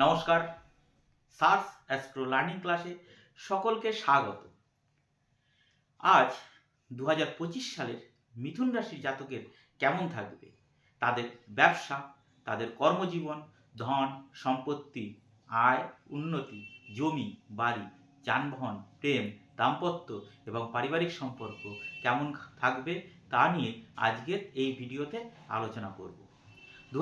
নমস্কার। SARS astro learning ক্লাসে সকলকে স্বাগত। আজ দু হাজার পঁচিশ সালের মিথুন রাশির জাতকের কেমন থাকবে? তাদের ব্যবসা, তাদের কর্মজীবন, ধন, সম্পত্তি, আয়, উন্নতি, জমি, বাড়ি, যানবাহন, প্রেম, দাম্পত্য এবং পারিবারিক সম্পর্ক কেমন থাকবে তা নিয়ে আজকের এই ভিডিওতে আলোচনা করব। দু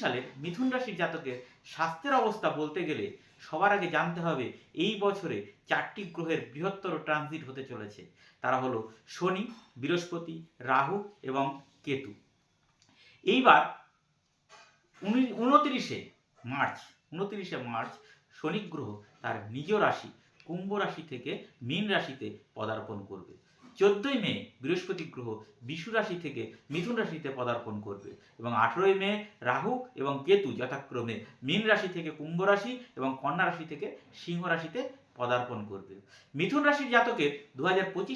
সালের মিথুন রাশির জাতকের স্বাস্থ্যের অবস্থা বলতে গেলে সবার আগে জানতে হবে এই বছরে চারটি গ্রহের বৃহত্তর ট্রানজিট হতে চলেছে। তারা হলো শনি, বৃহস্পতি, রাহু এবং কেতু। এইবার উনত্রিশে মার্চ উনত্রিশে মার্চ শনি গ্রহ তার নিজ রাশি, কুম্ভ রাশি থেকে মীন রাশিতে পদার্পণ করবে। চোদ্দই মে বৃহস্পতি গ্রহ বিশু রাশি থেকে মিথুন রাশিতে পদার্পণ করবে এবং আঠেরোই মে রাহু এবং কেতু যথাক্রমে মীন রাশি থেকে কুম্ভ রাশি এবং কন্যা রাশি থেকে সিংহ রাশিতে পদার্পণ করবে। মিথুন রাশির জাতকের দু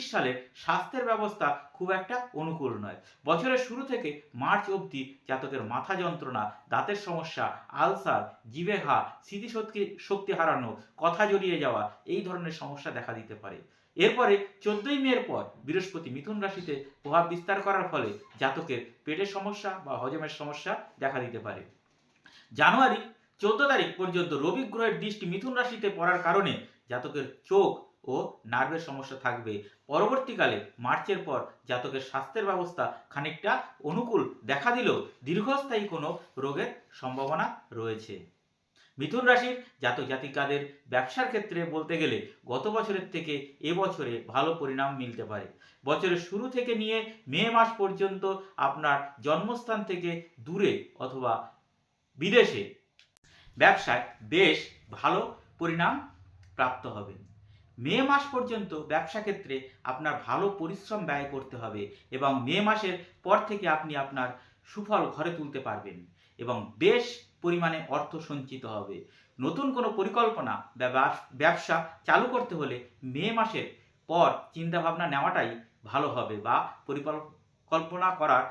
সালের স্বাস্থ্যের ব্যবস্থা খুব একটা অনুকূল নয়। বছরের শুরু থেকে মার্চ অবধি জাতকের মাথা যন্ত্রণা, দাঁতের সমস্যা, আলসার জিভে ঘা স্মৃতিশক্তি, শক্তি হারানো, কথা জড়িয়ে যাওয়া এই ধরনের সমস্যা দেখা দিতে পারে। এরপরে চোদ্দই মের পর বৃহস্পতি মিথুন রাশিতে প্রভাব বিস্তার করার ফলে জাতকের পেটের সমস্যা বা হজমের সমস্যা দেখা দিতে পারে। জানুয়ারি চোদ্দ তারিখ পর্যন্ত রবি গ্রহের দৃষ্টি মিথুন রাশিতে পড়ার কারণে জাতকের চোখ ও নার্ভের সমস্যা থাকবে। পরবর্তীকালে মার্চের পর জাতকের স্বাস্থ্যের ব্যবস্থা খানিকটা অনুকূল দেখা দিলেও দীর্ঘস্থায়ী কোনো রোগের সম্ভাবনা রয়েছে। মিথুন রাশির জাতক জাতিকাদের ব্যবসার ক্ষেত্রে বলতে গেলে গত বছরের থেকে এবছরে ভালো পরিণাম মিলতে পারে। বছরের শুরু থেকে নিয়ে মে মাস পর্যন্ত আপনার জন্মস্থান থেকে দূরে অথবা বিদেশে ব্যবসায় বেশ ভালো পরিণাম প্রাপ্ত হবেন। মে মাস পর্যন্ত ব্যবসা ক্ষেত্রে আপনার ভালো পরিশ্রম ব্যয় করতে হবে এবং মে মাসের পর থেকে আপনি আপনার সুফল ঘরে তুলতে পারবেন এবং বেশ পরিমাণে অর্থ সঞ্চিত হবে। নতুন কোনো পরিকল্পনা ব্যবসা চালু করতে হলে মে মাসের পর চিন্তাভাবনা নেওয়াটাই ভালো হবে বা পরিকল্পনা করার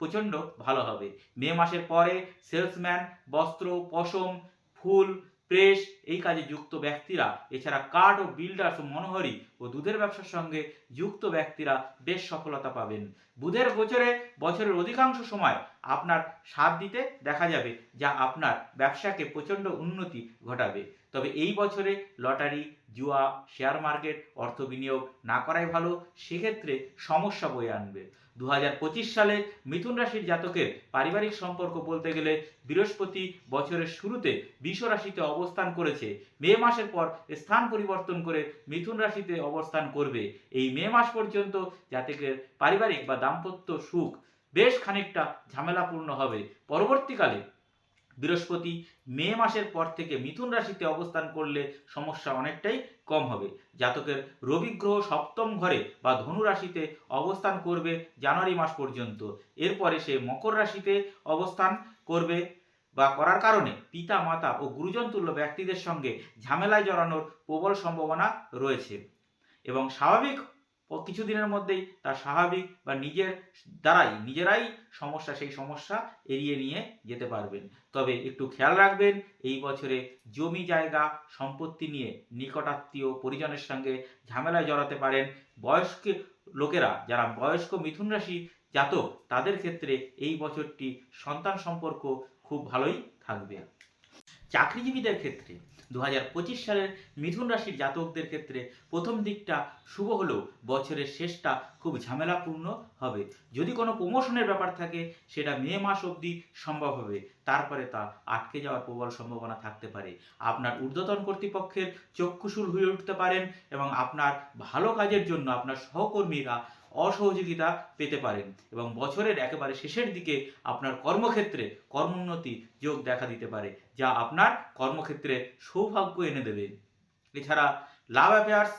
প্রচণ্ড ভালো হবে। মে মাসের পরে সেলসম্যান, বস্ত্র, পশম, ফুল, প্রেস এই কাজে যুক্ত ব্যক্তিরা, এছাড়া কার্ড ও বিল্ডার্স ও মনোহরি ও দুধের ব্যবসার সঙ্গে যুক্ত ব্যক্তিরা বেশ সফলতা পাবেন। বুধের গোচরে বছরের অধিকাংশ সময় আপনার সাথ দিতে দেখা যাবে যা আপনার ব্যবসাকে প্রচণ্ড উন্নতি ঘটাবে। তবে এই বছরে লটারি, জুয়া, শেয়ার মার্কেট, অর্থ বিনিয়োগ না করাই ভালো, সেক্ষেত্রে সমস্যা বয়ে আনবে। দু হাজার পঁচিশ সালে মিথুন রাশির জাতকের পারিবারিক সম্পর্ক বলতে গেলে বৃহস্পতি বছরের শুরুতে বিষ রাশিতে অবস্থান করেছে। মে মাসের পর স্থান পরিবর্তন করে মিথুন রাশিতে অবস্থান করবে। এই মে মাস পর্যন্ত জাতকের পারিবারিক বা দাম্পত্য সুখ বেশ খানিকটা ঝামেলাপূর্ণ হবে। পরবর্তীকালে বৃহস্পতি মে মাসের পর থেকে মিথুন রাশিতে অবস্থান করলে সমস্যা অনেকটাই কম হবে। জাতকের রবি গ্রহ সপ্তম ঘরে বা ধনু রাশিতে অবস্থান করবে জানুয়ারি মাস পর্যন্ত। এরপরে সে মকর রাশিতে অবস্থান করবে বা করার কারণে পিতা, মাতা ও গুরুজন তুল্য ব্যক্তিদের সঙ্গে ঝামেলায় জড়ানোর প্রবল সম্ভাবনা রয়েছে। এবং স্বাভাবিক কিছুদিনের মধ্যেই তার স্বাভাবিক বা নিজের দ্বারাই, নিজেরাই সমস্যা, সেই সমস্যা এড়িয়ে নিয়ে যেতে পারবেন। তবে একটু খেয়াল রাখবেন, এই বছরে জমি জায়গা সম্পত্তি নিয়ে নিকটাত্মীয় পরিজনের সঙ্গে ঝামেলায় জড়াতে পারেন। বয়স্ক লোকেরা, যারা বয়স্ক মিথুন রাশি জাতক, তাদের ক্ষেত্রে এই বছরটি সন্তান সম্পর্ক খুব ভালোই থাকবে। চাকরিজীবীদের ক্ষেত্রে দু হাজার পঁচিশ সালের মিথুন রাশির জাতকদের ক্ষেত্রে প্রথম দিকটা শুভ হলেও বছরের শেষটা খুব ঝামেলাপূর্ণ হবে। যদি কোনো প্রমোশনের ব্যাপার থাকে, সেটা মে মাস অবধি সম্ভব হবে। তারপরে তা আটকে যাওয়ার প্রবল সম্ভাবনা থাকতে পারে। আপনার ঊর্ধ্বতন কর্তৃপক্ষের চক্ষুশুল হয়ে উঠতে পারেন এবং আপনার ভালো কাজের জন্য আপনার সহকর্মীরা অসহযোগিতা পেতে পারেন এবং বছরের একেবারে শেষের দিকে আপনার কর্মক্ষেত্রে কর্মোন্নতি যোগ দেখা দিতে পারে, যা আপনার কর্মক্ষেত্রে সৌভাগ্য এনে দেবে। এছাড়া লাভ অ্যাফেয়ার্স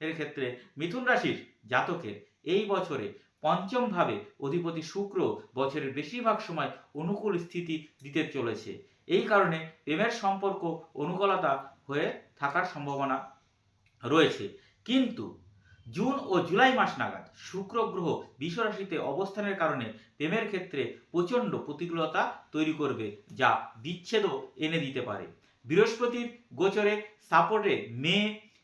এর ক্ষেত্রে মিথুন রাশির জাতকের এই বছরে পঞ্চমভাবে অধিপতি শুক্র বছরের বেশিরভাগ সময় অনুকূল স্থিতি দিতে চলেছে। এই কারণে প্রেমের সম্পর্ক, অনুকূলতা হয়ে থাকার সম্ভাবনা রয়েছে। কিন্তু জুন ও জুলাই মাস নাগাদ শুক্র গ্রহ বিশ্বরাশিতে অবস্থানের কারণে প্রেমের ক্ষেত্রে প্রচণ্ড প্রতিকূলতা তৈরি করবে যা বিচ্ছেদও এনে দিতে পারে। বৃহস্পতির গোচরে সাপোর্টে মে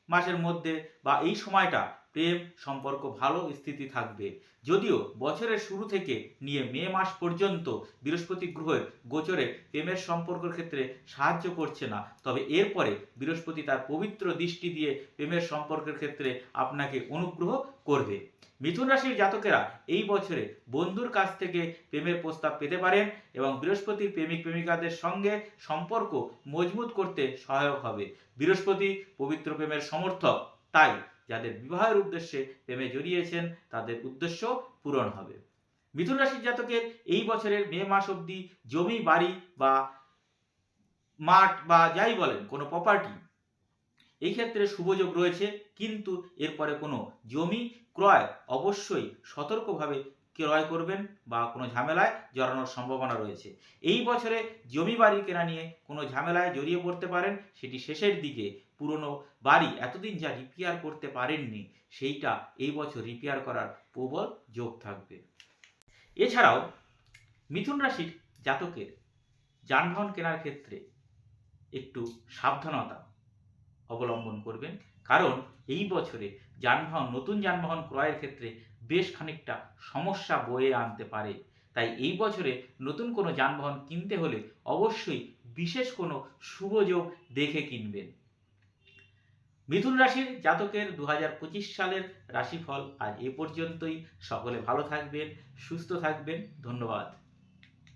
মাসের মধ্যে বা এই সময়টা প্রেম, সম্পর্ক ভালো, স্থিতি থাকবে। যদিও বছরের শুরু থেকে নিয়ে মে মাস পর্যন্ত বৃহস্পতি গ্রহের গোচরে প্রেমের সম্পর্কের ক্ষেত্রে সাহায্য করছে না। তবে এরপরে বৃহস্পতি তার পবিত্র দৃষ্টি দিয়ে প্রেমের সম্পর্কের ক্ষেত্রে আপনাকে অনুগ্রহ করবে। মিথুন রাশির জাতকেরা এই বছরে বন্ধুর কাছ থেকে প্রেমের প্রস্তাব পেতে পারেন এবং বৃহস্পতির প্রেমিক প্রেমিকাদের সঙ্গে সম্পর্ক মজবুত করতে সহায়ক হবে। বৃহস্পতি পবিত্র প্রেমের সমর্থক, তাই যাদের বিবাহের উদ্দেশ্যে প্রেমে জড়িয়েছেন, তাদের উদ্দেশ্য পূরণ হবে। মিথুন রাশির জাতকের এই বছরের মে মাস অবধি জমি, বাড়ি বা মাঠ বা যাই বলেন, কোনো প্রপার্টি এই ক্ষেত্রে শুভযোগ রয়েছে। কিন্তু এরপরে কোনো জমি ক্রয় অবশ্যই সতর্কভাবে ক্রয় করবেন বা কোনো ঝামেলায় জড়ানোর সম্ভাবনা রয়েছে। এই বছরে জমি, বাড়ি কেনা নিয়ে কোনো ঝামেলায় জড়িয়ে পড়তে পারেন, সেটি শেষের দিকে পুরনো বাড়ি এতদিন যা রিপেয়ার করতে পারেননি, সেইটা এই বছর রিপেয়ার করার প্রবল যোগ থাকবে। এছাড়াও মিথুন রাশির জাতকের যানবাহন কেনার ক্ষেত্রে একটু সাবধানতা অবলম্বন করবেন। কারণ এই বছরে যানবাহন, নতুন যানবাহন ক্রয়ের ক্ষেত্রে বেশ খানিকটা সমস্যা বয়ে আনতে পারে। তাই এই বছরে নতুন কোনো যানবাহন কিনতে হলে অবশ্যই বিশেষ কোনো শুভযোগ দেখে কিনবেন। মিথুন রাশির জাতকের দু হাজার পঁচিশ সালের রাশিফল আজ এ পর্যন্তই। সকলে ভালো থাকবেন, সুস্থ থাকবেন। ধন্যবাদ।